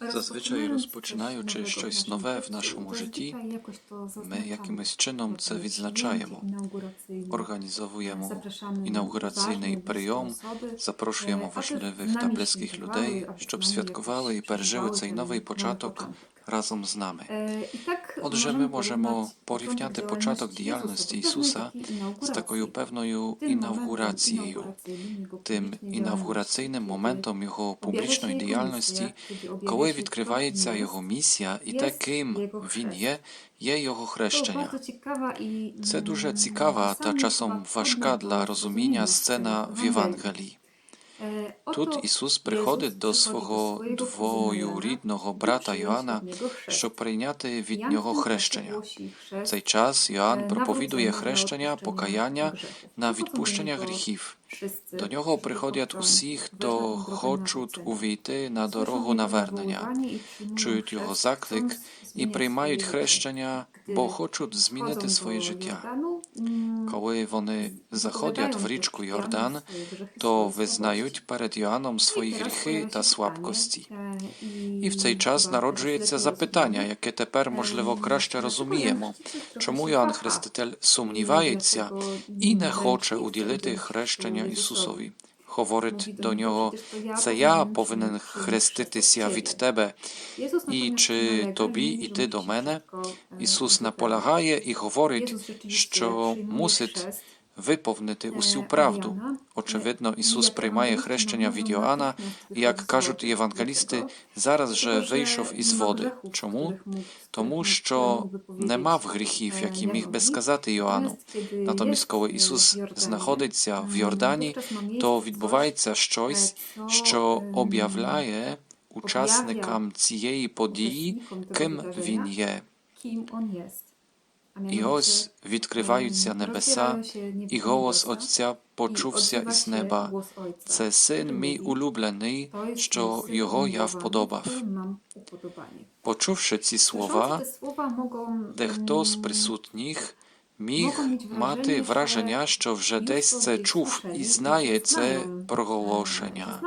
Zazwyczaj rozpoczynając coś nowe w naszym życiu, my jakimś czynom to wyznaczamy. Organizowujemy inauguracyjny przyjom, zapraszamy ważliwych ta bliskich ludzi, żeby świadkowały i przeżyły ten nowy początek разом з нами. Отже, ми можемо порівняти початок діяльності Ісуса з такою певною інавгурацією, тим інавгураційним моментом його публічної діяльності, коли відкривається його місія і те, ким він є, є його хрещення. Це дуже цікава та часом важка для розуміння сцена в Євангелії. Тут Ісус приходить до свого двоюрідного брата Йоанна, щоб прийняти від нього хрещення. В цей час Йоанн проповідує хрещення, покаяння на відпущення гріхів. До нього приходять усі, хто хочуть увійти на дорогу навернення, чують його заклик і приймають хрещення, бо хочуть змінити своє життя. Коли вони заходять в річку Йордан, то визнають перед Йоанном свої гріхи та слабкості. І в цей час народжується запитання, яке тепер, можливо, краще розуміємо, чому Йоанн Хреститель сумнівається і не хоче уділити хрещення Ісусові. Говорить до нього, це я повинен хреститися від тебе, і чи тобі іти до мене? Ісус наполягає і говорить, що мусить виповнити усю правду. Очевидно, Ісус приймає хрещення від Йоанна, і, як кажуть євангелісти, зараз же вийшов із води. Чому? Тому що не мав гріхів, які міг би сказати Йоанну. Натомість, коли Ісус знаходиться в Йордані, то відбувається щось, що об'являє учасникам цієї події, ким він є. І ось відкриваються небеса, і голос Отця почувся із неба. Це син мій улюблений, що його я вподобав. Почувши ці слова, дехто з присутніх міг мати враження, що вже десь це чув і знає це проголошення.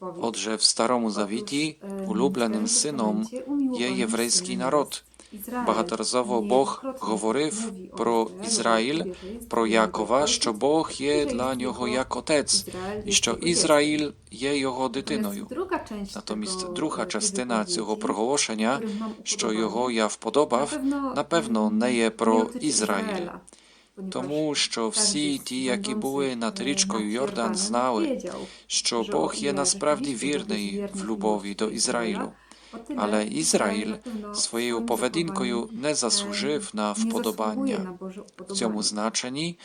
Отже, в Старому Завіті улюбленим сином є єврейський народ. Багаторазово Бог говорив про Ізраїль, про Якова, що Бог є для нього як отець, і що Ізраїль є його дитиною. Натомість друга частина цього проголошення, що його я вподобав, напевно, не є про Ізраїль. Тому що всі ті, які були над річкою Йордан, знали, що Бог є насправді вірний в любові до Ізраїлю. Але Ізраїль своєю поведінкою не заслужив на вподобання. В цьому значенні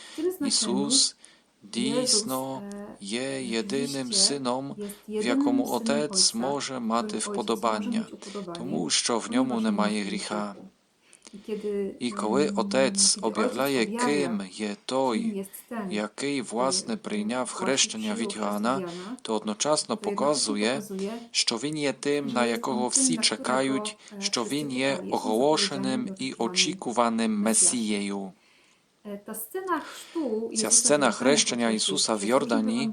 Ісус дійсно є єдиним сином, в якому Отець може мати вподобання, тому що в ньому немає гріха. І коли Отець об'являє, ким є той, який власне прийняв хрещення від Йоанна, то одночасно показує, що він є тим, на якого всі чекають, що він є оголошеним і очікуваним Месією. Ця сцена хрещення Ісуса в Йордані,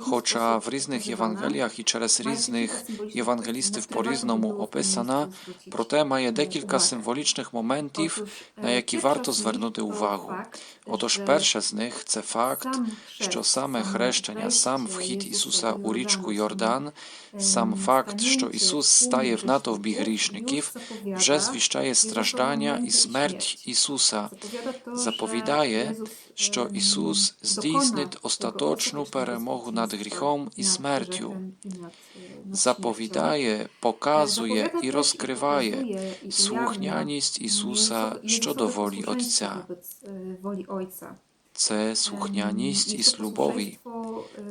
хоча в різних Євангеліях і через різних євангелістів по-різному описана, проте має декілька символічних моментів, на які варто звернути увагу. Отож, перше з них це факт, що саме хрещення, сам вхід Ісуса у річку Йордан, сам факт, що Ісус стає в натовпі грішників, вже звіщає страждання і смерть Ісуса, заповідає, що Ісус здійснить остаточну перемогу над гріхом і смертю. Заповідає, показує і розкриває слухняність Ісуса щодо волі Отця. Це слухняність із любові.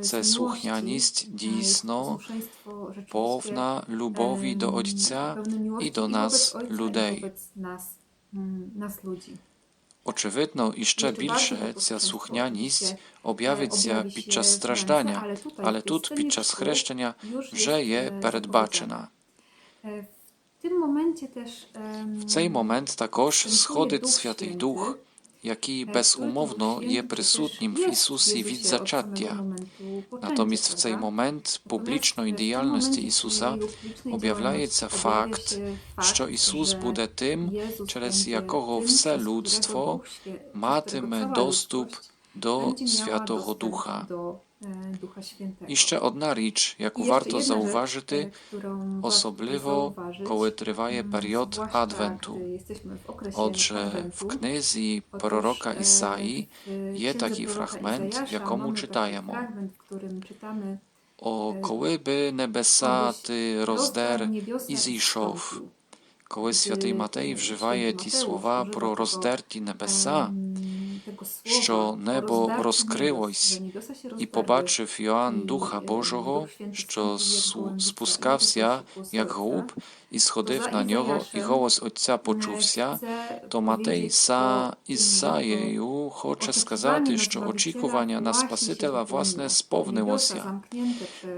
Це слухняність дійсно повна любові до Отця і до нас, людей. Очевидно, і ще більше ця слухняність об'явиться під час страждання, але тут, під час хрещення, вже є передбачена. В цей момент також сходить Святий Дух, який Е, безумовно той є Дух присутнім в Święty Ісусі jest w від Jezusie od samego зачаття. momentu poczęcia, Натомість в цей prawda? момент Natomiast публічної w tym діяльності momencie Ісуса jego publicznej об'являється działalności факт, objawia się що fakt, Ісус że буде тим, Jezus через będzie якого tym, все przez którego людство Duch Świę- матиме którego cała доступ ludzkość до będzie miała Святого dostęp Духа. Ducha Świętego. Iście odnarić, jak warto zauważyć, osobliwo połytrywaje period Adwentu. Odże w e, knizji proroka Isai je taki fragment, jakomu czytajemy. O kołyby nebesa ty rozder i ziszow. Koły świętej Matei wżywaje ti słowa pro rozderti nebesa, що небо розкрилось, і побачив Йоанн Духа е, Божого, що спускався, як голуб, і сходив на нього, і голос Отця почувся, то Матей са Ісаєю хоче сказати, що очікування на Спасителя власне сповнилося.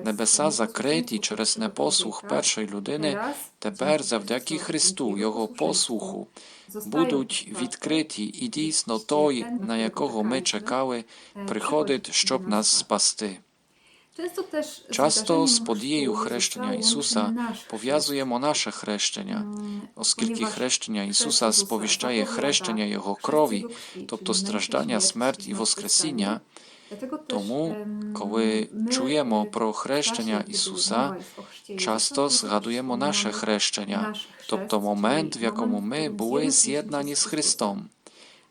Небеса закриті через непослух першої людини, тепер завдяки Христу, Його послуху, будуть відкриті, і дійсно той, на на якого ми чекали, е, приходить, щоб нас спасти. Часто з подією хрещення Ісуса пов'язуємо наше хрещення, оскільки хрещення Ісуса сповіщає хрещення Його крові, тобто страждання, смерть і Воскресіння. Тому, коли чуємо e, про хрещення Ісуса, часто згадуємо наше хрещення, тобто момент, в якому ми були з'єднані з. Христом.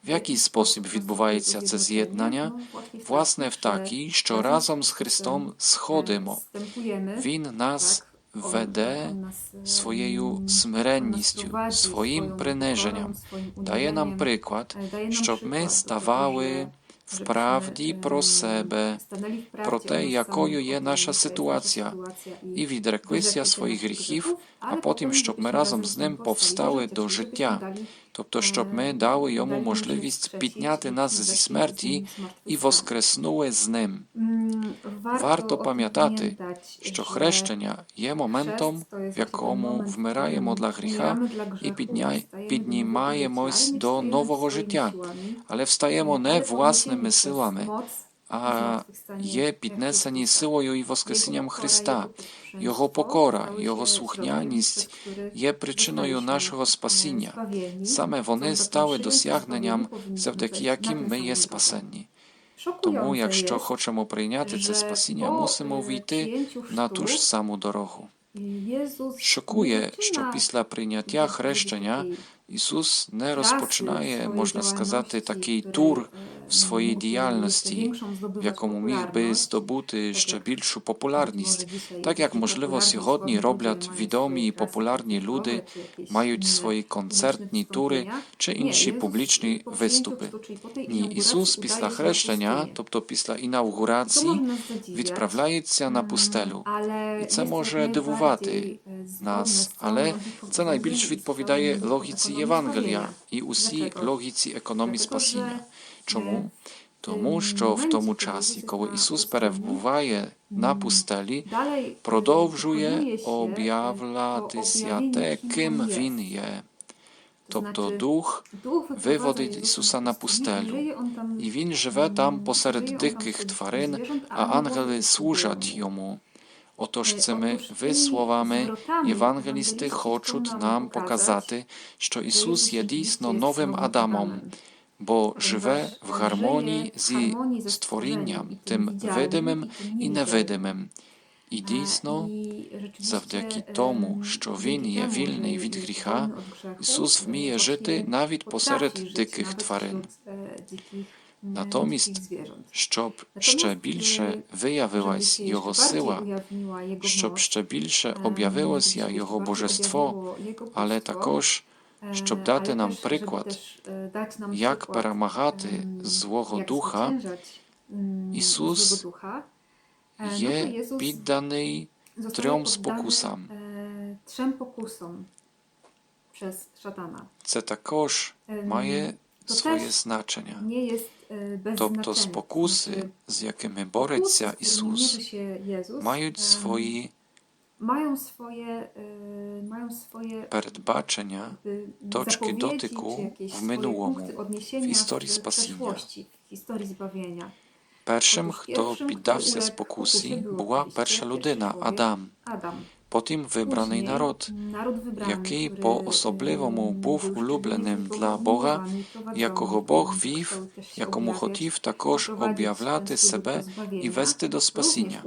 В який спосіб відбувається це з'єднання? Власне, в такий, що разом з Христом сходимо. Він нас веде своєю смиренністю, своїм приниженням, дає нам приклад, щоб ми ставали в правді про себе, про те, якою є наша ситуація, і відреклися своїх гріхів, а потім, щоб ми разом з ним повстали до життя, тобто, щоб ми дали йому можливість підняти нас зі смерті і воскреснули з ним. Варто пам'ятати, Що хрещення є моментом, в якому вмираємо для гріха і піднімаємось до нового життя, але встаємо не власними силами, а є піднесені силою і воскресінням Христа. Його покора, Його слухняність є причиною нашого спасіння. Саме вони стали досягненням, завдяки яким ми є спасенні. Тому, якщо хочемо прийняти це спасіння, мусимо війти на ту ж саму дорогу. Шокує, що після прийняття хрещення Ісус не розпочинає, можна сказати, такий тур в своїй діяльності, в якому міг би здобути ще більшу популярність, так як можливо сьогодні роблять відомі і популярні люди, мають свої концертні тури чи інші публічні виступи. Ні, Ісус після хрещення, тобто після інаугурації, відправляється на пустелю. І це може дивувати нас, але це найбільш відповідає логіці Євангелія і усій логіці економії спасіння. Чому? Тому що в тому часі, коли Ісус перебуває на пустелі, продовжує об'являтися те, ким Він є. Тобто Дух виводить Ісуса на пустелю, і Він живе там посеред диких тварин, а ангели служать Йому. Отож цими висловами євангелісти хочуть нам показати, що Ісус є дійсно новим Адамом, бо живе в гармонії зі створінням, тим видимим і невидимим. І дійсно, завдяки тому, що Він є вільний від гріха, Ісус вміє жити навіть посеред диких тварин. Натомість, щоб ще більше виявилась Його сила, щоб ще більше об'явилося Його божество, але також щоб дати нам приклад, як перемагати злого духа, Ісус є підданий трьом спокусам. Trzem pokusom przez szatana. Це також має To своє też значення. nie jest e, bez Тобто znaczenia. спокуси, Znaczy, з якими pokus, бореться z którymi Ісус, mierzy się Jezus, мають em, свої mają swoje, y, mają swoje передбачення jakby точки zapowiedzi, дотику czy jakieś в swoje минулому, punkty odniesienia в історії w спасіння. przeszłości, w historii zbawienia. Першим, Otóż хто pierwszym, піддався który uległ спокусі, pokusie, był була oczywiście перша pierwszy людина człowiek, Адам, Adam. Потім вибраний народ, який który, по-особливому ym, був улюбленим для Бога, якого Бог вів, якому хотів також об'являти себе і вести до спасіння.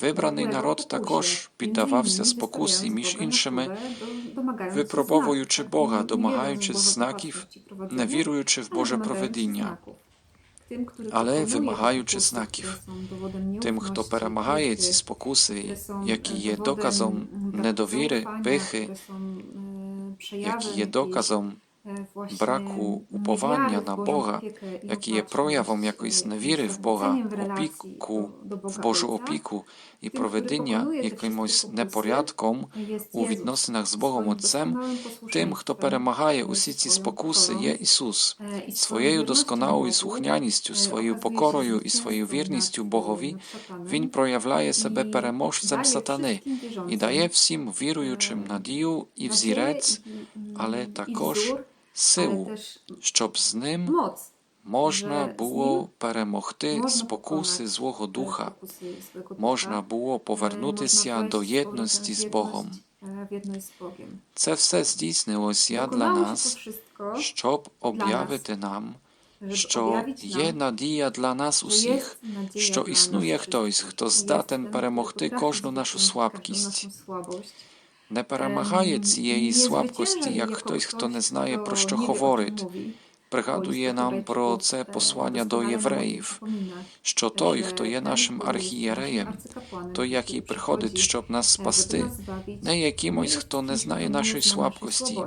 Вибраний народ також піддавався спокусі, між іншими, випробовуючи Бога, домагаючись знаків, не віруючи в Боже domagając Але вимагаючи знаків. Тим, хто перемагає ці спокуси, які e, є доказом mm, недовіри, пихи, e, які є доказом e, браку уповання на Бога, які є проявом якоїсь невіри в Бога, опіку в Божу опіку і te якимось непорядком у відносинах з Богом Отцем, тим, хто перемагає усі ці спокуси, є Ісус. swoją Своєю досконалою слухняністю, e, своєю покорою і своєю вірністю Богові, Він проявляє себе переможцем сатани і дає всім віруючим надію і взірець, але також силу, щоб з ним можна було перемогти спокуси злого духа, можна було повернутися до єдності з Богом. Це все здійснилося для нас, щоб об'явити нам, що є надія для нас усіх, що існує хтось, хто здатен перемогти кожну нашу слабкість. Не перемагає Ем, цієї слабкості, як хтось, хто не знає, про що говорить. Пригадує нам про це послання до євреїв, що той, хто є нашим архієреєм, той, який приходить, щоб нас спасти, не якимось, хто не знає нашої слабкості,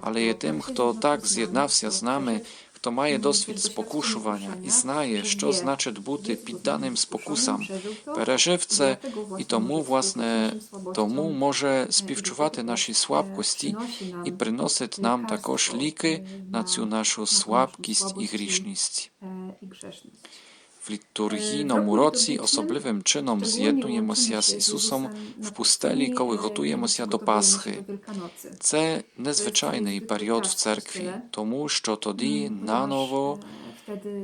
але є тим, хто так з'єднався з нами, хто має досвід спокушування і знає, що значить бути підданим спокусам, пережив це і тому, власне, тому може співчувати наші слабкості і приносить нам також ліки на цю нашу слабкість і грішність. І грешність. В літургійному році особливим чином з'єднуємося з Ісусом в пустелі, коли готуємося до Пасхи. Це незвичайний період в церкві, тому що тоді наново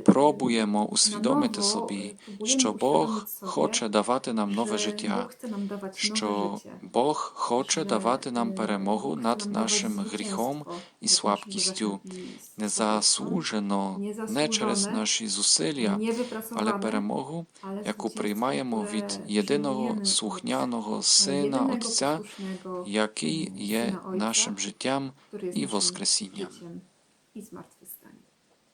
пробуємо усвідомити собі, що Бог хоче давати нам нове життя, що Бог хоче давати нам перемогу над нашим гріхом і слабкістю, незаслужено, не через наші зусилля, але перемогу, яку приймаємо від єдиного слухняного Сина Отця, який є нашим життям і Воскресінням.